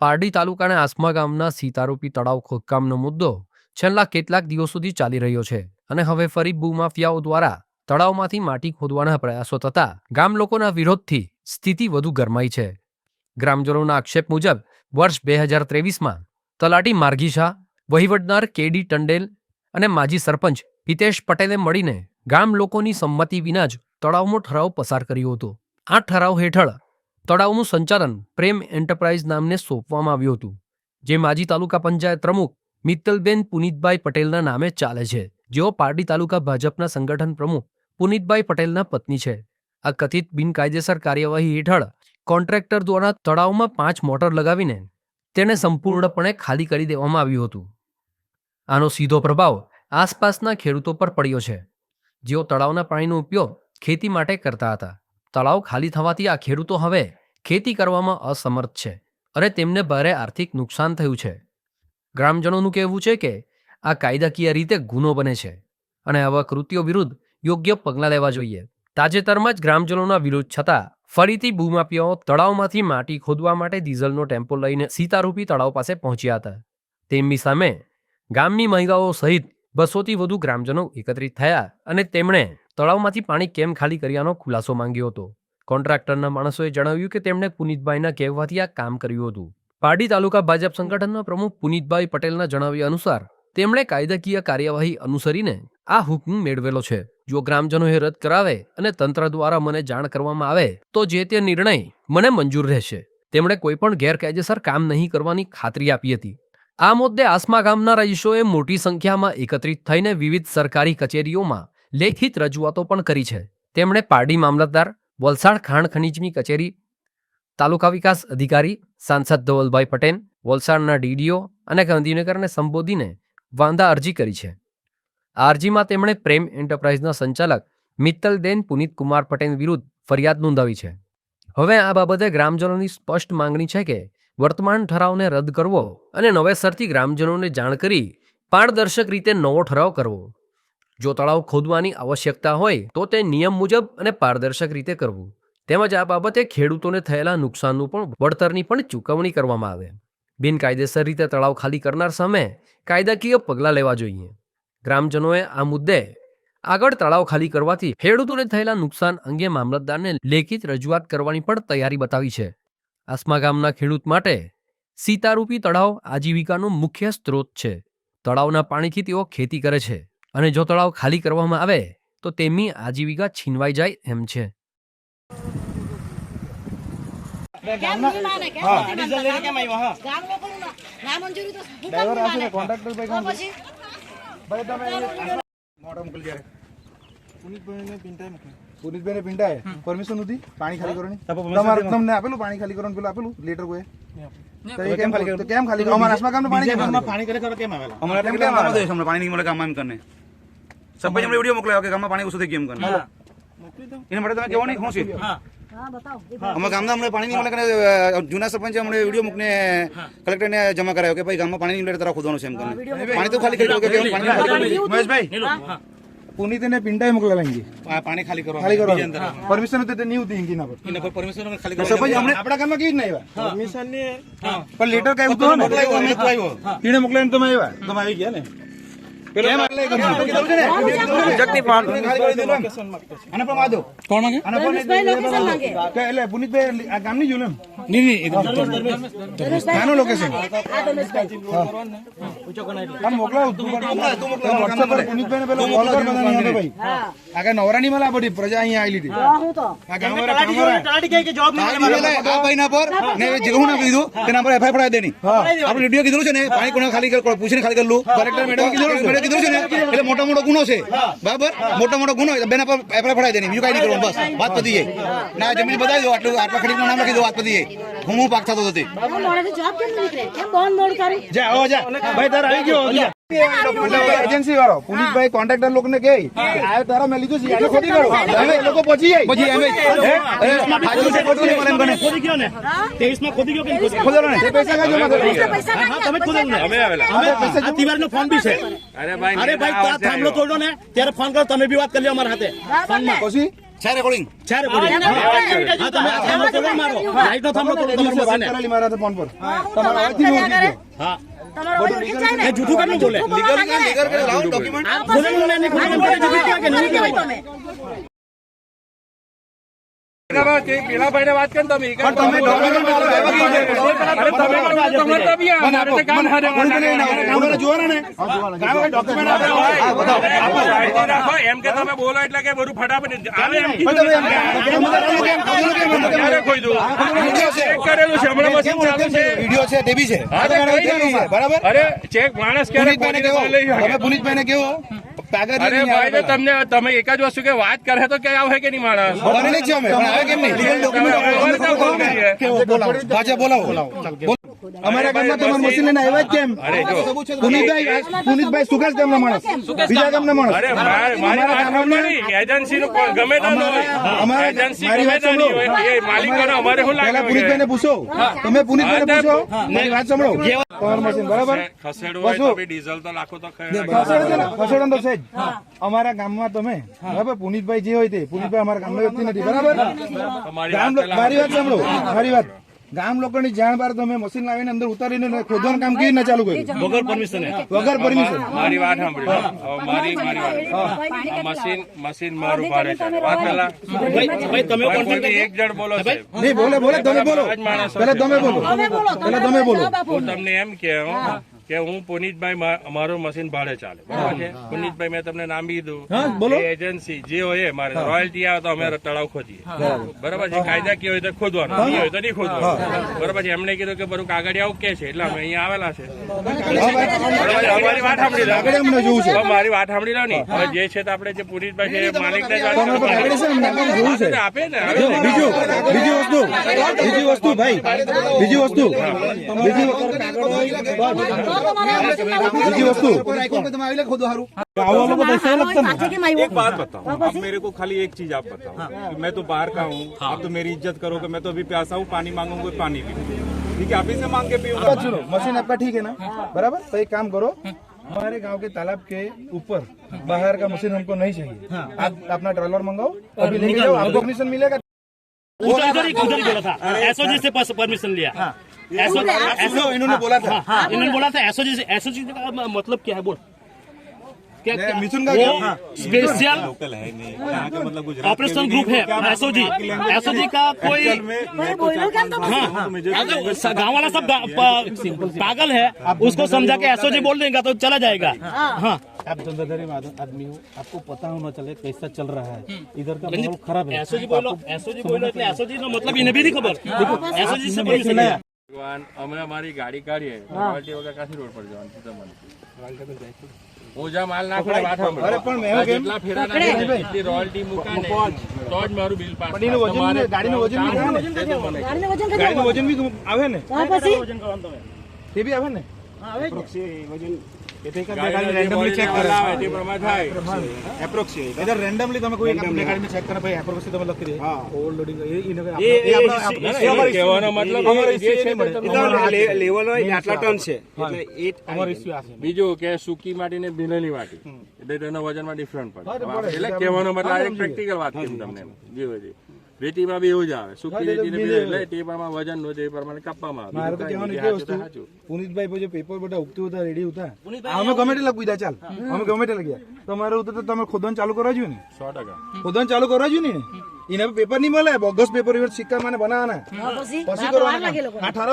પારડી તાલુકાના આસમા ગામના સીતારૂપી તળાવ ખોદકામનો મુદ્દો છેલ્લા કેટલાક દિવસ સુધી ચાલી રહ્યો છે અને હવે ફરી ભૂમાફિયાઓ દ્વારા તળાવમાંથી માટી ખોદવાના પ્રયાસો થતા ગામ લોકોના વિરોધથી સ્થિતિ વધુ ગરમાઈ છે. ગ્રામજનોના આક્ષેપ મુજબ, વર્ષ બે હજાર ત્રેવીસમાં તલાટી માર્ગી શાહ વહીવટદાર કેડી ટંડેલ અને માજી સરપંચ હિતેશ પટેલે મળીને ગામ લોકોની સંમતિ વિના જ તળાવનો ઠરાવ પસાર કર્યો હતો. આ ઠરાવ હેઠળ તળાવનું સંચાલન પ્રેમ એન્ટરપ્રાઇઝ નામને સોંપવામાં આવ્યું હતું, જે માજી તાલુકા પંચાયત પ્રમુખ મિત્તલબેન પુનિતભાઈ પટેલના નામે ચાલે છે. જેઓ પારડી તાલુકા ભાજપના સંગઠન પ્રમુખ પુનિતભાઈ પટેલના પત્ની છે. આ કથિત બિનકાયદેસર કાર્યવાહી હેઠળ કોન્ટ્રાક્ટર દ્વારા તળાવમાં પાંચ મોટર લગાવીને તેને સંપૂર્ણપણે ખાલી કરી દેવામાં આવ્યું હતું. આનો સીધો પ્રભાવ આસપાસના ખેડૂતો પર પડ્યો છે. જેઓ તળાવના પાણીનો ઉપયોગ ખેતી માટે કરતા હતા. તળાવ ખાલી થવાથી આ ખેડૂતો હવે ખેતી કરવામાં અસમર્થ છે અને તેમને ભારે આર્થિક નુકસાન થયું છે. ગ્રામજનોનું કહેવું છે કે આ કાયદાકીય રીતે ગુનો બને છે અને આવા કૃત્યો વિરુદ્ધ યોગ્ય પગલાં લેવા જોઈએ. તાજેતરમાં જ ગ્રામજનોના વિરોધ છતાં ફરીથી ભૂમાફિયાઓ તળાવમાંથી માટી ખોદવા માટે ડીઝલનો ટેમ્પો લઈને સીતારૂપી તળાવ પાસે પહોંચ્યા હતા. તેમની સામે ગામની મહિલાઓ સહિત બસોથી વધુ ગ્રામજનો એકત્રિત થયા અને તેમણે તળાવમાંથી પાણી કેમ ખાલી કર્યાનો ખુલાસો માંગ્યો હતો. કોન્ટ્રાક્ટરના માણસોએ જણાવ્યું કે તેમણે પુનિતભાઈના કહેવાથી આ કામ કર્યું હતું. પારડી તાલુકા ભાજપ સંગઠનના પ્રમુખ પુનિતભાઈ પટેલના જણાવ્યા અનુસાર, તેમણે કાયદાકીય કાર્યવાહી અનુસરીને આ હુકમ મેળવેલો છે. જો ગ્રામજનોએ રદ કરાવે અને તંત્ર દ્વારા મને જાણ કરવામાં આવે, તો જે તે નિર્ણય મને મંજૂર રહેશે. તેમણે કોઈપણ ગેરકાયદેસર કામ નહીં કરવાની ખાતરી આપી હતી. આ મુદ્દે આસમા ગામના રહીશોએ મોટી સંખ્યામાં એકત્રિત થઈને વિવિધ સરકારી કચેરીઓમાં લેખિત રજૂઆતો પણ કરી છે. તેમણે પારડી મામલતદાર, વલસાડ ખાણ ખનીજની કચેરી, તાલુકા વિકાસ અધિકારી, સાંસદ ધવલભાઈ પટેલ, વલસાડના ડીડીઓ અને ગાંધીનગરને સંબોધીને વાંધા અરજી કરી છે. આ અરજીમાં તેમણે પ્રેમ એન્ટરપ્રાઇઝના સંચાલક મિત્તલબેન પુનિત કુમાર પટેલ વિરુદ્ધ ફરિયાદ નોંધાવી છે. હવે આ બાબતે ગ્રામજનોની સ્પષ્ટ માંગણી છે કે વર્તમાન ઠરાવને રદ કરવો અને નવેસરથી ગ્રામજનોને જાણ કરી પારદર્શક રીતે નવો ઠરાવ કરવો. જો તળાવ ખોદવાની આવશ્યકતા હોય, તો તે નિયમ મુજબ અને પારદર્શક રીતે કરવું. તેમજ આ બાબતે ખેડૂતોને થયેલા નુકસાનનું પણ વળતરની પણ ચૂકવણી કરવામાં આવે. બિનકાયદેસર રીતે તળાવ ખાલી કરનાર સામે કાયદાકીય પગલાં લેવા જોઈએ. ગ્રામજનોએ આ મુદ્દે આગળ તળાવ ખાલી કરવાથી ખેડૂતોને થયેલા નુકસાન અંગે મામલતદારને લેખિત રજૂઆત કરવાની પણ તૈયારી બતાવી છે. આસમા ગામના ખેડૂત માટે સીતારૂપી તળાવ આજીવિકાનો મુખ્ય સ્ત્રોત છે. તળાવના પાણીથી તેઓ ખેતી કરે છે. અને જો તળાવ ખાલી કરવામાં આવે તો તેમની આજીવિકા છીનવાઈ જાય એમ છે. પુનિતભાઈ નથી પિંટાએ પરમિશન હતી પાણી ખાલી કરવાની? તમારે તમને આપેલું? પાણી ખાલી કરવાનું પેલું આપેલું? લેટર કોઈ? તો કેમ ખાલી કેમ ખાલી? અમારા પાણી કરે? કેમ આવેલા? અમારે પાણી નહીં મળે કામ એમ કરીને. સરપંચ હમણાં વીડિયો મોકલાયો કે ગામમાં પાણી ઓછું થઈ ગયું એમ કરીને. એના માટે તમે કેવો નહીં શું છે? હા. અમારા ગામના હમણાં પાણી નહીં મળે જૂના સરપંચે હમણાં વીડિયો મૂકને કલેક્ટરને જમા કરાયો કે ભાઈ ગામમાં પાણી નહીં મળે તારા ખોદવાનું છે એમ કરીને. પાણી તો ખાલી કરી દો કે પાણી ખાલી મહેશભાઈ. પાણી ખાલી કરો ખાલી પરમિશન હતી નહીં હતી ઇંગી ના પર પરમિશન ખાલી તો સરપંચ હમણાં આપણા ગામમાં કેવી રીતના આવ્યા? પરમિશન પણ લેટર કઈ ઉતો ને મોકલાયો અમે તો આવ્યો. તીણે મોકલાઈને તમે આવ્યા? તમે આવી ગયા ને? નવરાની મળે બધી પ્રજા અહીંયા આવેલી હતી. હા, હું તો. આ ગામવાળા કામવાળા. આ ભાઈ ના પર ને જે હું ના કીધું તેના પર એફઆઈઆર પડાવી દેની આપણે વીડિયો કીધું છે ને પાણી કોને ખાલી પૂછીને ખાલી કરલું કલેક્ટર મેડમ કીધું મેડમ કીધું છે ને એટલે મોટો મોટો ગુનો છે. બરાબર? મોટો મોટો ગુનો બેન પર એફઆઈઆર ફડાઈ દેની બીજું કઈ નહીં કરવાનું બસ. વાત પતી જાય. ના જમીન બતાવી દો આટલું આટલા ખડીકનું નામ લખી દો વાત પતી જાય. હું હું પાક થતો હતો જા આવો જા. ભાઈ તારા આવી ગયો. એજન્સી વાળો. પુનિતભાઈ કોન્ટ્રાક્ટર લોકોને ને કે આ તારા મેં લીધું છે ખોટી કરો હવે એ લોકો પહોંચી જાય પછી એમ ફોન બી છે. અરે ભાઈ થાંભલો તોડો ને. ત્યારે ફોન કરો તમે બી વાત કરી લો અમારા હાથે. ફોનમાં. પછી? છે રેકોર્ડિંગ ચાર બોલી હા તમે આ થાંભલો તોડો મારો લાઈટ નો થાંભલો તોડો તમારી વાત મશીને કરેલી મારા ફોન પર તમારા અવાજથી નહીં ઉઠી ગયો. હા તમારો ઓળખ ખેંચાય ને? એ જૂઠું કેટલું બોલે જૂઠું બોલવા માંગે ને? લાવો ડોક્યુમેન્ટ આ બોલે ને એને ખોટું બોલે જૂઠું કહેવાય કે નહીં કહેવાય તમે. એમ કે તમે બોલો એટલે કે બધું ફટાફટ કરેલું છે હમણાં મશીન ચાલુ છે વીડિયો છે તે બી છે. બરાબર અરે ચેક માણસ ક્યારે પુનિતભાઈ ને કેવો કાગળ અરે ભાઈ તો તમને તમે એક જ વસ્તુ કે વાત કરે તો કે આવે કે નહીં માણસ? હતા. છે અમે. પણ આવે કેમ નહીં? પાછા બોલાવો. બોલો. અમારા ગામમાં તમારું મશીન લઈને આવ્યા કેમ? પુનિતભાઈ પુનિતભાઈ સુખાસ ગામના માણસ. બીજા ગામના માણસ. અરે માર- મારી વાત સાંભળો. એજન્સીનું કોઈ ગમે તે અમારા એજન્સી ગમે વાત તે નહીં સાંભળો. હોય. એ માલિકોને અમારે શું લાગે પુનિતભાઈને પૂછો. તમે પુનિતભાઈને પૂછો. મારી વાત સાંભળો. તમારું મશીન બરાબર? ખસેડવું હોય તો ડીઝલ તો લાખો તો ખસેડો. છો ને? ખસેડો તો છે જ. અમારા ગામમાં તમે બરાબર? પુનિતભાઈ જે હોય તે. પુનિતભાઈ અમારા ગામના વ્યક્તિ નથી બરાબર? મારી વાત સાંભળો. મારી વાત. ગામ લોકોની જાણ બાર તમે મશીન લાવીને અંદર ઉતારીને ખોદવાનું કામ કેવી રીતે ચાલુ કર્યું? વગર પરમિશન વગર પરમિશન મારી વાત સાંભળી મારી મારી વાત. મશીન મશીન મારું પાડે છે. વાત ભાઈ તમે કોઈ એક જણ બોલો છે નહીં બોલે બોલે તમે બોલો. પેલા તમે બોલો. પેલા તમે બોલો. હું તમને એમ કેવું કે હું પુનિતભાઈ અમારું મશીન ભાડે ચાલે. બરાબર છે? પુનિતભાઈ મેં તમને નામ કીધું. એજન્સી જે હોય મારે રોયલ્ટી આવે તો અમે તળાવ ખોદીએ. બરાબર. છે? કાયદા કે હોય તો ખોદવાનું. નહીં હોય તો નહીં ખોદવાનું. બરાબર છે? એમણે કીધું કે બરું કાગળ આવું કે છે એટલે અમે અહીંયા આવેલા છે. મારી વાત સાંભળી લો. મારી વાત સાંભળી લો ને. હવે જે છે તો આપણે જે પુનિતભાઈ છે છે ને આપે ને. બીજું બીજી વસ્તુ બીજી વસ્તુ ભાઈ બીજી વસ્તુ. બીજી બીજી વસ્તુ આવા લોકો પૈસા લગતા ને પાછી કેમ આવ્યો? एक बात बताओ अब मेरे को खाली एक चीज आप बताओ कि मैं तो बाहर का हूँ आप तो मेरी इज्जत करोगे मैं तो अभी प्यासा हूँ पानी मांगूंगा पानी भी ठीक है आप ही से मांग के पीऊंगा बात सुनो मशीन आपका ठीक है ना बराबर तो एक काम करो हमारे गांव के तालाब के ऊपर बाहर का मशीन हमको नहीं चाहिए आप अपना ट्रैलर मंगाओ अभी लेके जाओ आपको परमिशन मिलेगा वो तो इधर ही उधर ही बोला था एसओजी से परमिशन लिया इन्होंने बोला था। हाँ, हाँ, हाँ, इन्होंने बोला। था एसओ का मतलब क्या है बोल। क्या का स्पेशल ऑपरेशन ग्रुप है एसओ जी एसओ जी का कोई तो गाँव वाला सब पागल है उसको समझा के एसओ जी बोल देगा तो चला जाएगा। हाँ। आप धंधाधारी आदमी हो आपको पता होना चले कैसा चल रहा है। हम्म। इधर का खराब है। एसओ जी बोलो एसओ जी बोलो एसओ जी मतलब इन्हें भी नहीं खबर। देखो एसओ जी से ઓજા માલ નાખે વાત આવે ને? આવે ને? બીજું કે સુકી માટી ને ભીનની માટી એટલે તેના વજનમાં ડિફરન્ટ પડે. એટલે કહેવાનો મતલબ પ્રેક્ટિકલ વાત તમને જી. રેતીમાં બી એવું જ આવે. સૂકી રેતી ને એટલે પ્રમાણે વજન નો તે પ્રમાણે કાપવામાં આવે. મારે તો કહેવાનું કે વસ્તુ. પુનિતભાઈ પછી પેપર બધા ઉગતું હતા રેડી હતા અમે ગમે તે લખી દીધા ચાલ અમે ગમે તે લખ્યા તમારે ઉતર તો તમે ખોદન ચાલુ કરવા જોઈએ ને? સો ટકા. ખોદન ચાલુ કરવા જોઈએ ને? એને પેપર નહીં મળે? બોગસ પેપર સિક્કા મને બનાવવાના. પછી? કરવાના